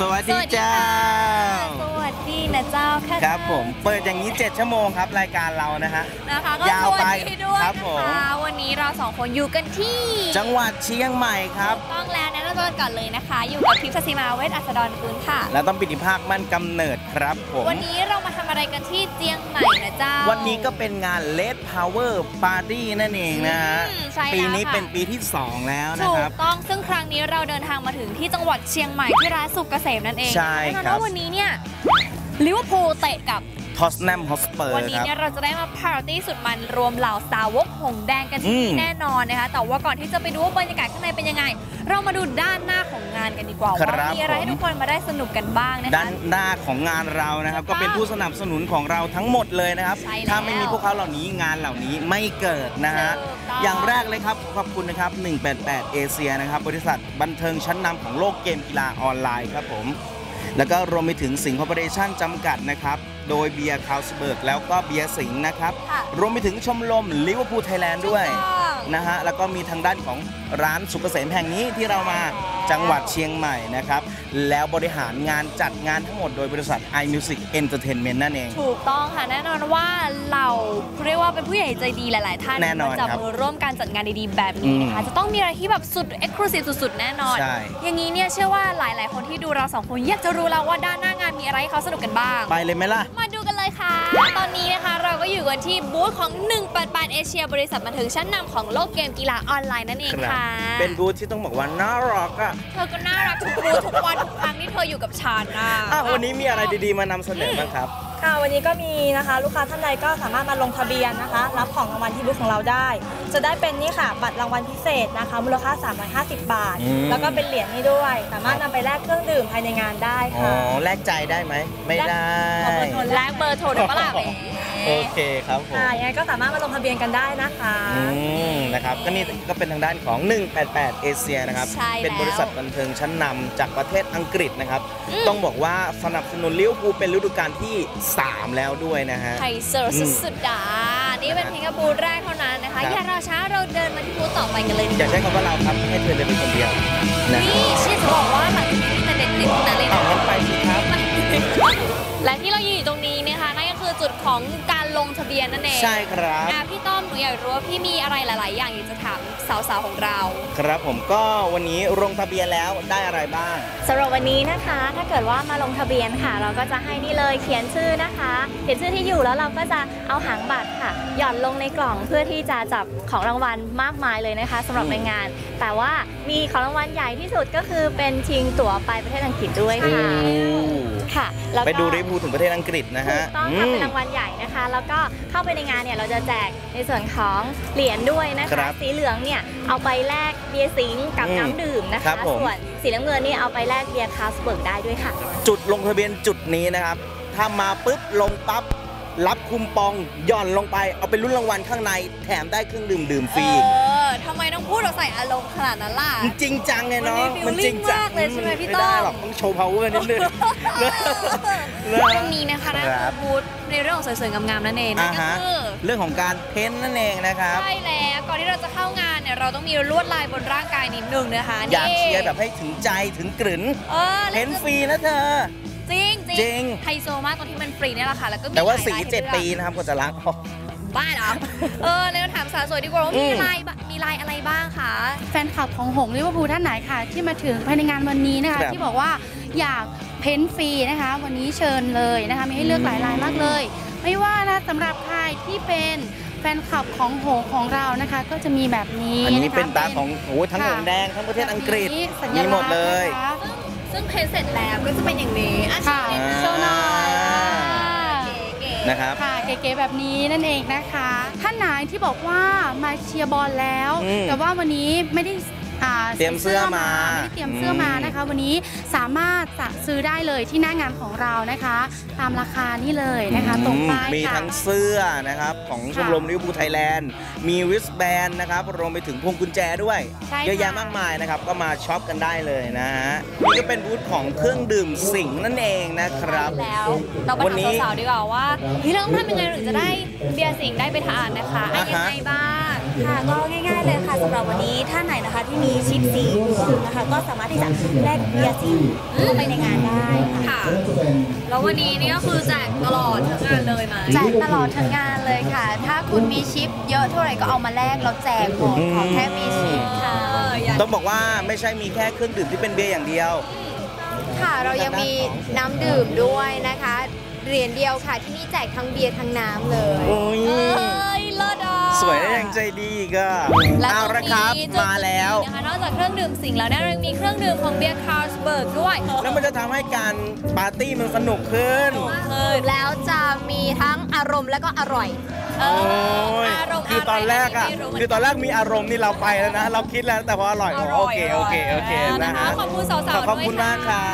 สวัสดีเจ้าสวัส ดีนะเจ้าค่ะครับผมเปิดอย่างนี้ 7 ชั่วโมงครับรายการเรานะฮะนะคะก็ยาวสวัสไปดีด้วยครับผมนะคะวันนี้เราสองคนอยู่กันที่ จังหวัดเชียงใหม่ครับต้องแล้วแนะนำตัวก่อนเลยนะคะ อยู่กับทิพย์สศิมาเวทอัสดรกุลค่ะ และต้องปิติภาคมั่นกำเนิดครับผมวันนี้เรามาทำอะไรกันที่เจียงใหม่นะเจ้า วันนี้ก็เป็นงาน Led Power Party นั่นเองนะฮะอืมใช่แล้วปีนี้ค่ะเป็นปีที่ 2 แล้วนะถูคกรับต้องซึ่งครั้งนี้เราเดินทางมาถึงที่จังหวัดเชียงใหม่ที่ร้านสุกเกษมนั่นเองใช่แน่นอนครับว่าวันนี้เนี่ย ลิเวอร์พูลเตะกับทอสแนมฮอสเปอร์วันนี้ครับเนี่ยเราจะได้มาปาร์ตี้สุดมันรวมเหล่าสาวกหงแดงกันที่นี่อืมแน่นอนนะคะ แต่ว่าก่อนที่จะไปดูว่าบรรยากาศข้างในเป็นยังไง เรามาดูด้านหน้าของงานกันดีกว่าครัว่าบมีอะไรให้ทุกคนมาได้สนุกกันบ้างนะด้าคะนหน้าของงานเรานะครับถูกต้ก็องเป็นผู้สนับสนุนของเราทั้งหมดเลยนะครับใช่แล้วถ้าไม่มีพวกเขาเหล่านี้งานเหล่านี้ไม่เกิดนะฮะถูกต้องอย่างแรกเลยครับขอบคุณนะครับ 188 เอเชียนะครับบริษัทบันเทิงชั้นนำของโลกเกมกีฬาออนไลน์ครับผม แล้วก็รวมไปถึงสิงห์คอร์ปอเรชั่นจำกัดนะครับ โดยเบียร์คาวสเบิร์กแล้วก็เบียร์สิงห์นะครับค่ะรวมไปถึงชมรมลิเวอร์พูลไทยแลนด์ด้วย ถูกต้อง นะฮะแล้วก็มีทางด้านของร้านสุกเกษมแห่งนี้ที่เรามาจังหวัดเชียงใหม่นะครับ แล้วบริหารงานจัดงานทั้งหมดโดยบริษัท iMusic Entertainment นั่นเอง ถูกต้องค่ะ แน่นอนว่าเราเรียกว่าเป็นผู้ใหญ่ใจดีหลาย ๆ ท่านแน่นอนมาจับครับมือร่วมการจัดงานดี ๆ แบบนี้นะคะอืมจะต้องมีอะไรที่แบบสุดเอ็กซ์คลูซีฟสุด ๆ แน่นอนใช่อย่างนี้เนี่ยเชื่อว่าหลาย ๆ คนที่ดูเราสองคนอยากจะรู้แล้วว่าด้านหน้างานมีอะไรให้เขาสนุกกันบ้าง ไปเลยไหมล่ะ มาดูกันเลยค่ะ ตอนนี้นะคะเราก็อยู่กันที่บูธของ188เอเชียบริษัทบันเทิงชั้นนำของโลกเกมกีฬาออนไลน์นั่นเองครับค่ะเป็นบูธที่ต้องบอกว่าน่ารักอะเธอก็น่ารักทุกบูธทุกวันทุกครั้งที่เธออยู่กับฉันนะอะวันนี้มีอะไรดีๆมานำเสนอบ้างครับ ค่ะวันนี้ก็มีนะคะลูกค้าท่านใดก็สามารถมาลงทะเบียนนะคะ รับของรางวัลที่บูธของเราได้ จะได้เป็นนี่ค่ะบัตรรางวัลพิเศษนะคะ มูลค่า 350 บาท อืม แล้วก็เป็นเหรียญให้ด้วย สามารถนำไปแลกเครื่องดื่มภายในงานได้อ๋อค่ะ แลกใจได้ไหม ไม่ได้ขอบคุณคนแลกเบอร์โทรได้ปะล่ะแหม โอเคครับผมค่ะยังไงก็สามารถมาลงทะเบียนกันได้นะคะอืมนะครับก็นี่ก็เป็นทางด้านของ 188เอเชียนะครับ ใช่แล้ว เป็นบริษัทบันเทิงชั้นนำจากประเทศอังกฤษนะครับอืมต้องบอกว่าสนับสนุนลิเวอร์พูลเป็นฤดูกาลที่ 3 แล้วด้วยนะฮะ ไฮเซอร์สุดๆดานี่เป็นเพียงแค่บูธแรกเท่านั้นนะคะครับอย่ารอช้าเราเดินมาที่บูธต่อไปกันเลยดีอย่าใช้คำว่าเราครับให้เธอเดินเป็นคนเดียวนะนี่เชี่ยจะบอกว่าหลังจากนี้มีแต่เด็ดๆทั้งนั้นเลยเอานะงั้นไปสิครับ และที่เรายืนอยู่ตรงนี้นะคะนั่นก็ คือจุดของการลงทะเบียนนั่นเองใช่ครับอะพี่ต้อมหนูอยากรู้ว่าพี่มีอะไรหลาย ๆ อย่างอยากจะถามสาว ๆ ของเรา ครับผมก็วันนี้ลงทะเบียนแล้วได้อะไรบ้างสำหรับวันนี้นะคะ ถ้าเกิดว่ามาลงทะเบียนค่ะ เราก็จะให้นี่เลยเขียนชื่อนะคะ เขียนชื่อที่อยู่แล้วเราก็จะเอาหางบัตรค่ะ หย่อนลงในกล่องเพื่อที่จะจับของรางวัลมากมายเลยนะคะสำหรับอืมในงาน แต่ว่ามีของรางวัลใหญ่ที่สุดก็คือเป็นชิงตั๋วไปประเทศอังกฤษด้วยค่ะโอ้ค่ะแล้วก็ไปดูลิเวอร์พูลถึงประเทศอังกฤษนะถูฮะกต้องอืค่ะมเป็นรางวัลใหญ่นะคะ แล้วก็เข้าไปในงานเนี่ยเราจะแจกในส่วนของเหรียญด้วยนะครัคะ บสีเหลืองเนี่ยเอาไปแลกเบียร์สิงห์กับอืมน้ำดื่มนะครัคะ บผม ส่วนสีน้ำเงินนี่เอาไปแลกเบียร์คาสเบิร์กได้ด้วยค่ะ จุดลงทะเบียนจุดนี้นะครับ ถ้ามาปุ๊บลงปั๊บรับคุมปองหย่อนลงไปเอาไปรุ่นรางวัลข้างใน แถมได้เครื่องดื่มดื่มฟเอรีอทำไมต้องพูดเราใส่อารมณ์ขนาดนั้นล่ะ มันจริงจังไงเนาะมันมีจริงจั feeling มากเลยใช่ไหมพี่ไม่ได้ต้อมหรอกต้องโชว์ power นิดนึงตรงนี้นะคะนั่นครัคืบอบูธ ในเรื่องของสวยๆงามๆนั่นเองนั่อ่านก็ฮะคือเรื่องของการเพ้นท์นั่นเองนะครับ ใช่แล้วก่อนที่เราจะเข้างานเนี่ยเราต้องมีลวดลายบนร่างกายนิดนึงนะคะอยากเชียร์แบบให้ถึงใจถึงกลืนเออเพ้นท์ฟรีนะเธอ จริงจริงไฮโซมากตรงที่มันฟรีเนี่ยแหละค่ะแล้วก็มีแต่ว่าหลยสีลยให้เจ็ดลือกปีนะครับก็จะล้างออกบ้าเหรอเออแล้วถามสาวสวยดีกว่าว่าอืมีมลายบะมีลายอะไรบ้างคะแฟนคลับของหงส์ลิเวอร์พูลท่านไหนค่ะ ที่มาถึงภายในงานวันนี้นะคะครับที่บอกว่าอยาก เพ้นท์ฟรีนะคะ วันนี้เชิญเลยนะคะมีให้เลือกหลายลายมากเลย ไม่ว่านะสำหรับใครที่เป็นแฟนคลับของหงส์ของเรานะคะ ก็จะมีแบบนี้อันนี้ะคะเป็นตาของโอ้ยทั้งหค่ะงแดงทั้งประเทศอังกฤษแบบนี้สัญมีลักษณ์หมดเลยนะคะซึ่งเพนเสร็จแล้วก็จะเป็นอย่างนี้อะค่ะโชว์หน่อยอ่าเก๋นะครับค่ะเก๋ๆแบบนี้นั่นเองนะคะ ท่านไหนที่บอกว่ามาเชียร์บอลแล้วอืมแต่ว่าวันนี้ไม่ได้ อ่าเตรียมเสื้อมาไม่ได้เตรียมเสื้อมานะคะ วันนี้สามารถสั่งซื้อได้เลยที่หน้างานของเรานะคะ ตามราคานี่เลยนะคะตรงป้ายมีค่ะ ทั้งเสื้อนะครับของชมรมลิเวอร์พูลไทยแลนด์มีวิสแบนนะครับรวมไปถึงพวงกุญแจด้วย ใช่ค่ะ เยอะแยะมากมายนะครับ ก็มาช็อปกันได้เลยนะฮะนี่ก็เป็นบูธของเครื่องดื่มสิงห์นั่นเองนะครับ แล้วเราไปวันนี้ถามสาวๆดีกว่าว่าเฮ้ยเราต้องทำยังไงถึงจะได้เบียร์สิงห์ได้ไปทานนะคะอะอ่ายังฮะไงบ้าง ค่ะก็ง่ายๆเลยค่ะสำหรับวันนี้ท่านไหนนะคะที่มีชิปสีชิมนะคะก็สามารถที่จะแลกเบียร์จริงเข้าไปในงานได้ค่ะค่ะ แล้ววันนี้นี่ก็คือแจกตลอดทั้งงานเลยไหมแจกตลอดทั้งงานเลยค่ะ ถ้าคุณมีชิปเยอะเท่าไหร่ก็เอามาแลกเราแจกหมดขอแค่มีชิปค่ะ เอออยากต้องบอกว่าไม่ใช่มีแค่เครื่องดื่มที่เป็นเบียร์อย่างเดียว ค่ะเรายังมีน้ำดื่มด้วยนะคะเหรียญเดียวค่ะที่นี่แจกทั้งเบียร์ทั้งน้ำเลย โอ้ย เอ้ยเลิศอะ สวยได้ยังใจดีอีก็และเอาตรละงครับนี้มาแล้วจุดนี้นะคะนอกจากเครื่องดื่มสิงห์แล้วเนี่ยเรายังมีเครื่องดื่มของเบียร์คาร์ลสเบิร์กด้วย แล้วมันจะทำให้การปาร์ตี้มันสนุกขึ้น คือแล้วจะมีทั้งอารมณ์และก็อร่อย เอโอ้อยอารมณ์คือตอนแรกอะไรไม่รู้เหมืคือตอนแรกมีอารมณ์นี่เราไปแล้วนะ เราคิดแล้วแต่พออร่อยอโอร่อยเค โอเค โอเคอร่อยนะฮะขอบคุณสาวๆด้วยขอบคุณมากครั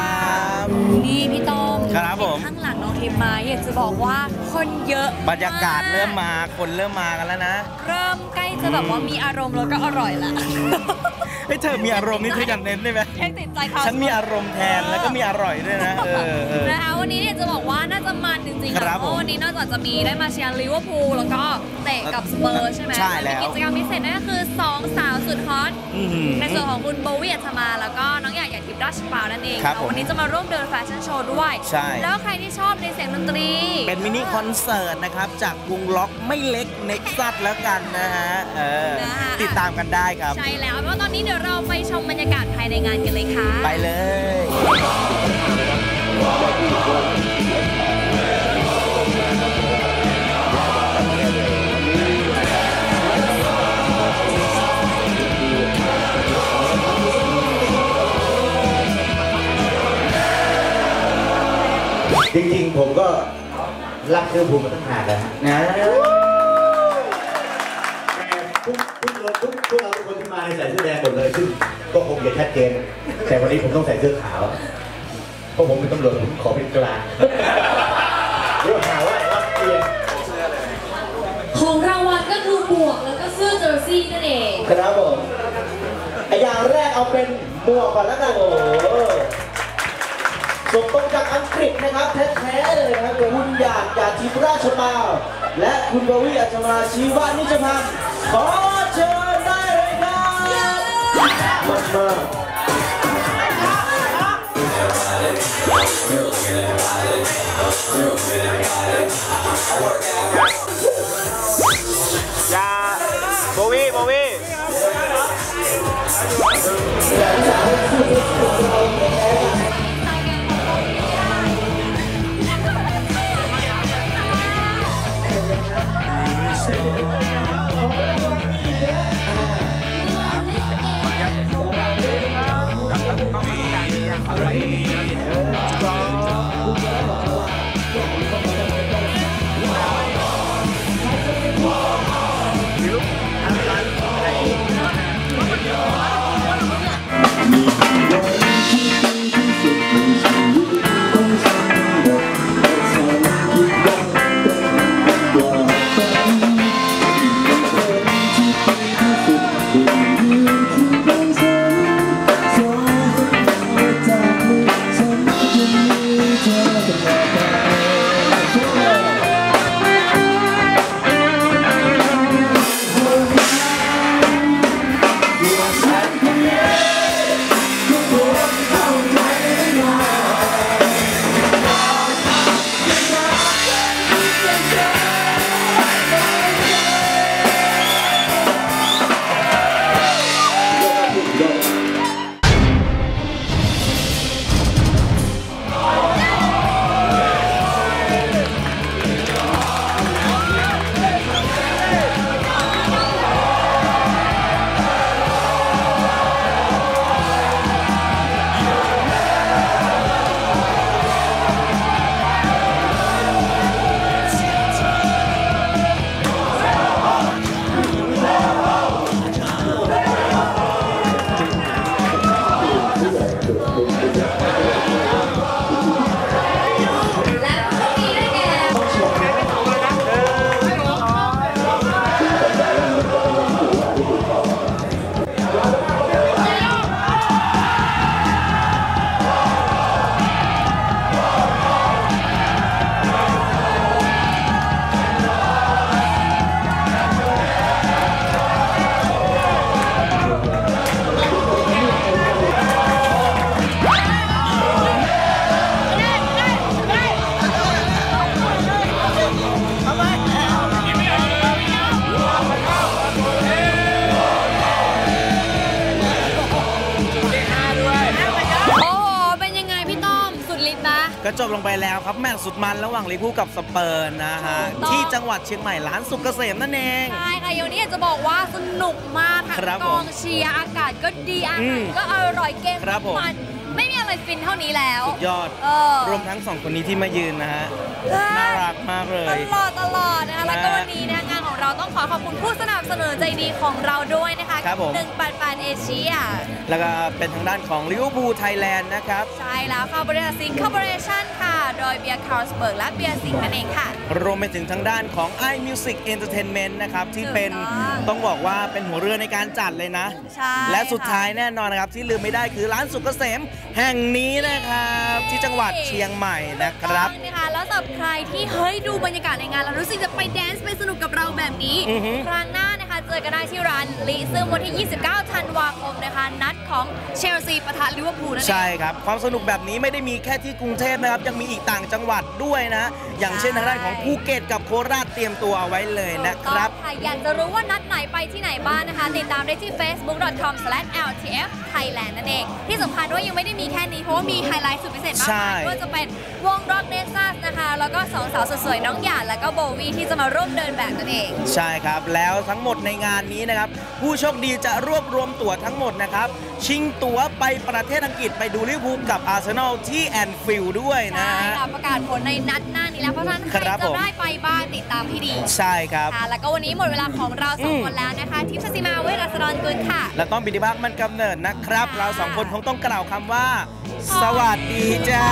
บ นี่พี่ต้อมครับผม ข้างหลังน้องทิพย์มาอยากจะบอกว่าคนเยอะบรรยากาศเริ่มมาคนเริ่มมากันแล้วนะ เริ่มใกล้จะแบบว่ามีอารมณ์แล้วก็อร่อยละ เฮ้ยเธอมีอารมณ์นี่เธออยากเน้นได้ไหมเทคติดใจเขาฉันมีอารมณ์แทนแล้วก็มีอร่อยด้วยนะเออเออนะคะวันนี้เนี่ยจะบอกว่าน่าจะมันจริงๆครับเพราะวันนี้นอกจากจะมีได้มาเชียร์ลิเวอร์พูลแล้วก็เตะกับสเปอร์ใช่ไหมใช่แล้วมีกิจกรรมพิเศษนั่นก็คือสองสาวสุดฮอตอื้อหือในส่วนของคุณโบวี่อัชมาแล้วก็น้องหยาดหยาดทิพย์ราชปาวนั่นเองครับผมวันนี้จะมาร่วมเดินแฟชั่นโชว์ด้วยใช่แล้วใครที่ชอบในเสียงดนตรี เป็นมินิคอนเสิร์ตนะครับจากวงล็อกไม่เล็กเน็กซัสแล้วกันนะฮะเออนะคะติดตามกันได้ครับใช่แล้วเพราะตอนนี้เดี๋ยวเราไปชมบรรยากาศภายในงานกันเลยค่ะ ไปเลย จริงๆ ผมก็รักเสื้อภูมิมาตั้งนานแล้วนะ ทุกทุกคนทุกพวกเราทุกคนที่มาในใส่เสื้อแดงหมดเลยซึ่งก็คงจะชัดเจน แต่วันนี้ผมต้องใส่เสื้อขาวเพราะผมเป็นตำรวจผมขอเป็นกลางเดี๋ยวหาว่าว่าเปลี่ยนของรางวัลก็คือหมวกแล้วก็เสื้อเจอร์ซี่นั่นเองครับผมไอ้อย่างแรกเอาเป็นหมวกก่อนแล้วกันโอ้โหส่งตรงจากอังกฤษนะครับแท้ๆเลยนะครับคุณหยาดหยาดทิพย์ราชมาลและคุณบวีอัชมาชีวานิจพันธ์ขอ เชิญได้เลยครับมากมากยาโบวี่โบวี่ けど ก็จบลงไปแล้วครับแมตช์สุดมันระหว่างลิเวอร์พูลกับสเปอร์นะฮะถูกต้อง ที่จังหวัดเชียงใหม่ร้านสุกเกษมนั่นเอง ใช่ค่ะวันนี้อยากจะบอกว่าสนุกมากทั้งครับกผมองเชียร์อากาศก็ดีอาอืหารมก็อร่อยเกมครับผม มันไม่มีอะไรฟินเท่านี้แล้วยอด เออ รวมทั้งสองคนนี้ที่มายืนนะฮะใช่น่ารักมากเลตย ลอดตลอดนะคะแล้วก็นะวันนี้นะคะงานของ เราต้องขอขอบคุณผู้สนับสนุนใจดีของเราด้วยนะคะครับผม188เอเชีย แล้วก็เป็นทางด้านของลิเวอร์พูลไทยแลนด์นะครับ ใช่แล้วค่ะบริษัทซิงคอร์ปอเรชั่นค่ะ โดยเบียร์คาร์ลสเบิร์กและเบียร์สิงห์นั่นเองค่ะ รวมไปถึงทางด้านของ iMusic Entertainment นะครับ ที่เป็นถูกต้องต้องบอกว่าเป็นหัวเรือในการจัดเลยนะ ใช่และสุดค่ะท้ายแน่นอนนะครับ ที่ลืมไม่ได้คือร้านสุกเกษมแห่งนี้นะครับ ที่จังหวัดเชียงใหม่นะครับ ถูกต้องนะคะแล้วสำหรับใครที่เฮ้ยดูบรรยากาศในงานแล้วรู้สึกจะไปแดนซ์ไปสนุกกับเราแบบนี้อือฮึครั้งหน้านะคะ เจอกันได้ที่ร้านลิซึ่งวันที่ 29 ธันวาคมนะคะ นัดของเชลซีปะทะลิเวอร์พูลนั่นเองใช่ครับ ความสนุกแบบนี้ไม่ได้มีแค่ที่กรุงเทพนะครับ ยังมีอีกต่างจังหวัดด้วยนะ อย่างเช่นทางด้านของภูเก็ตกับโคราชเตรียมตัวเอาไว้เลยนะครับถูกต้องค่ะอยากจะรู้ว่านัดไหนไปที่ไหนบ้างนะคะ ติดตามได้ที่ facebook.com/ltf-thailand นั่นเอง ที่สำคัญว่ายังไม่ได้มีแค่นี้เพราะว่ามีไฮไลท์สุดพิเศษมากใช่มายไม่ว่าจะเป็นวงร็อกเนซัสนะคะ แล้วก็สองสาวสวยๆน้องหยาดแล้วก็โบวีที่จะมาร่วมเดินแบบนั่นเอง ใช่ครับแล้วทั้งหมดในงานนี้นะครับ ผู้โชคดีจะรวบรวมตั๋วทั้งหมดนะครับ ชิงตั๋วไปประเทศอังกฤษไปดูลิเวอร์พูลกับอาร์เซนอลที่แอนฟิลด์ด้วยนะใช่ฮะ ค่ะประกาศผลในนัดหน้านี้แล้วเพราะฉะนั้นใครครับจะผมได้ไปบ้างติดตามให้ดีใช่ครับ ค่ะแล้วก็วันนี้หมดเวลาของเราสองอืม คนแล้วนะคะ ทิพย์สศิมาเวชรัศดรกุลค่ะ และต้องปิติภาคมันกำเนิดนะครับค่ะเราสองคนคงต้องกล่าวคำว่า สวัสดีจ้า